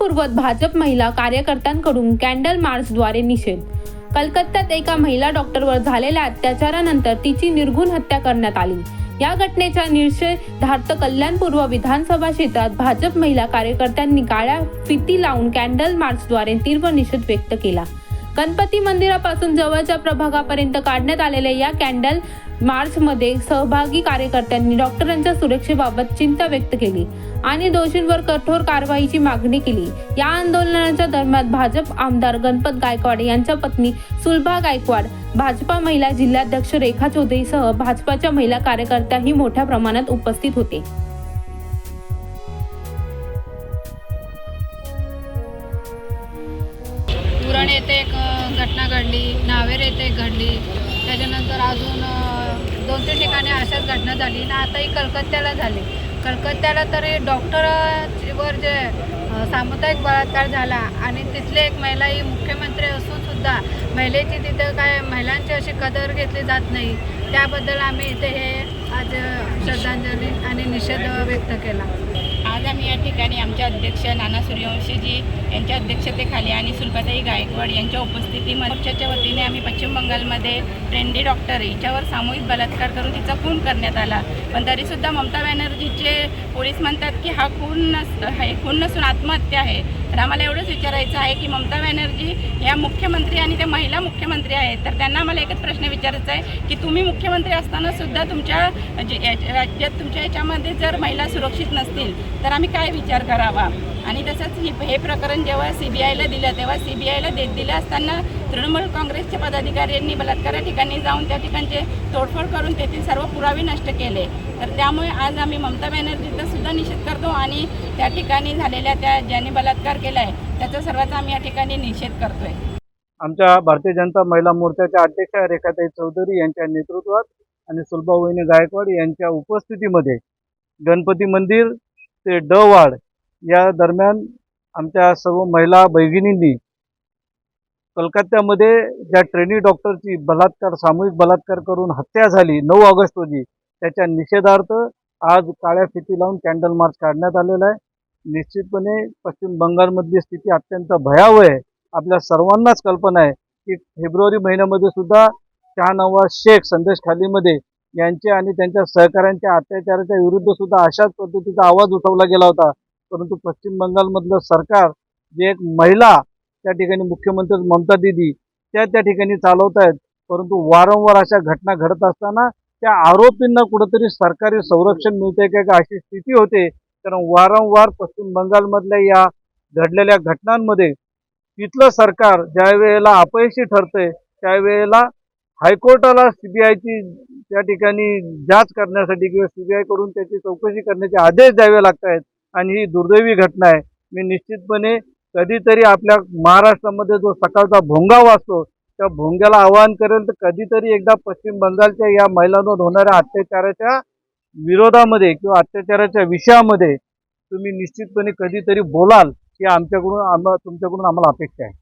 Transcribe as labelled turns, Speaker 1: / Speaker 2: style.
Speaker 1: सोबत भाजप महिला कार्यकर्त्यांकडून कॅन्डल मार्चद्वारे निषेध. कलकत्त्यात एका महिला डॉक्टरवर झालेल्या अत्याचारानंतर तिची निर्घुण हत्या करण्यात आली. या घटनेच्या निषेधार्थ कल्याणपूर्व विधानसभा क्षेत्रात भाजप महिला कार्यकर्त्यांनी काळ्या फिती लावून कॅन्डल मार्चद्वारे तीव्र निषेध व्यक्त केला. गणपती मंदिरापासून जवळच्या प्रभागापर्यंत काढण्यात आलेल्या या कॅन्डल मार्चमध्ये सहभागी कार्यकर्त्यांनी डॉक्टरांच्या सुरक्षेबाबत चिंता व्यक्त केली आणि दोषींवर कठोर कारवाईची मागणी केली. या आंदोलनाच्या दरम्यान भाजप आमदार गणपत गायकवाड यांच्या पत्नी सुलभा गायकवाड भाजपा महिला जिल्हाध्यक्ष रेखा चौधरीसह भाजपाच्या महिला कार्यकर्त्याही मोठ्या प्रमाणात उपस्थित होते.
Speaker 2: उरण येथे एक घटना घडली नावेर येथे एक घडली. त्याच्यानंतर अजून दोन तीन ठिकाणी अशाच घटना झाली ना आता ही कलकत्त्याला झाली. कलकत्त्याला तरी डॉक्टरवर जे सामुदायिक बलात्कार झाला आणि तिथले एक महिला ही मुख्यमंत्री असून सुद्धा महिलेची तिथं काय महिलांची अशी कदर घेतली जात नाही. त्याबद्दल आम्ही इथे हे आज श्रद्धांजली आणि निषेध व्यक्त केला.
Speaker 3: आज आम्ही या अध्यक्ष नाना सूर्यवंशीजी यांच्या अध्यक्षतेखाली आणि सुलभाताई गायकवाड यांच्या उपस्थितीमध्ये पक्षाच्या वतीने आम्ही पश्चिम बंगालमध्ये ट्रेंडी डॉक्टर हिच्यावर सामूहिक बलात्कार करून तिचा खून करण्यात आला. पण तरीसुद्धा ममता बॅनर्जीचे पोलीस म्हणतात की हा खून नस हे खून नसून आत्महत्या आहे. तर आम्हाला एवढंच विचारायचं आहे की ममता बॅनर्जी या मुख्यमंत्री आणि त्या महिला मुख्यमंत्री आहेत. तर त्यांना आम्हाला एकच प्रश्न विचारायचा आहे की तुम्ही मुख्यमंत्री असताना सुद्धा तुमच्या जे- राज्यात तुमच्या याच्यामध्ये जर महिला सुरक्षित नसतील तर आम्ही काय विचार करावा? आणि तसंच हे प्रकरण जेव्हा सी बी आयला दिलं तेव्हा सी बी आयला दे दिलं असताना तृणमूल काँग्रेसच्या पदाधिकाऱ्यांनी बलात्कारा ठिकाणी जाऊन त्या ठिकाणचे तोडफोड करून तेथील सर्व पुरावे नष्ट केले. तर त्यामुळे आज आम्ही ममता बॅनर्जीचा सुद्धा निषेध करतो आणि त्या ठिकाणी झालेल्या त्या ज्यांनी बलात्कार केला आहे त्याचा सर्वांचा आम्ही या ठिकाणी निषेध करतोय.
Speaker 4: आमच्या भारतीय जनता महिला मोर्चाच्या अध्यक्षा रेखाताई चौधरी यांच्या नेतृत्वात आणि सुलभावहिनी गायकवाड यांच्या उपस्थितीमध्ये गणपती मंदिर ते डवाड या दरम्यान आमच्या सर्व महिला भगिनींनी कलकत्त्यामध्ये ज्या ट्रेनी डॉक्टरची बलात्कार सामूहिक बलात्कार करून हत्या झाली नऊ ऑगस्ट रोजी त्याच्या निषेधार्थ आज काळ्या फिती लावून कॅन्डल मार्च काढण्यात आलेला आहे. निश्चितपणे पश्चिम बंगालमधली स्थिती अत्यंत भयावह आहे. आपल्या सर्वांनाच कल्पना आहे की फेब्रुवारी महिन्यामध्ये सुद्धा शहानवाज शेख संदेश खालीमध्ये यांचे आणि त्यांच्या सहकाऱ्यांच्या अत्याचाराच्या विरुद्ध सुद्धा अशाच पद्धतीचा आवाज उठवला गेला होता. परंतु पश्चिम बंगालमधलं सरकार जे एक महिला त्या ठिकाणी मुख्यमंत्री ममता दिदी त्या त्या ठिकाणी चालवत आहेत. परंतु वारंवार अशा घटना घडत असताना त्या आरोपींना कुठंतरी सरकारी संरक्षण मिळते का का अशी स्थिती होते. कारण वारंवार पश्चिम बंगालमधल्या या घडलेल्या घटनांमध्ये तिथलं सरकार ज्या वेळेला अपयशी ठरतंय त्यावेळेला हायकोर्टाला सीबीआयची त्या ठिकाणी जाच करण्यासाठी किंवा सीबीआयकडून त्याची चौकशी करण्याचे आदेश द्यावे लागत आहेत आणि ही दुर्दैवी घटना आहे. मी निश्चितपणे कधीतरी आपल्या महाराष्ट्रामध्ये जो सकाळचा भोंगा वाचतो त्या भोंग्याला आवाहन करेल तर कधीतरी एकदा पश्चिम बंगालच्या या महिलांवर होणाऱ्या अत्याचाराच्या विरोधामध्ये किंवा अत्याचाराच्या विषयामध्ये तुम्ही निश्चितपणे कधीतरी बोलाल ही आमच्याकडून आम्हा तुमच्याकडून आम्हाला अपेक्षा आहे.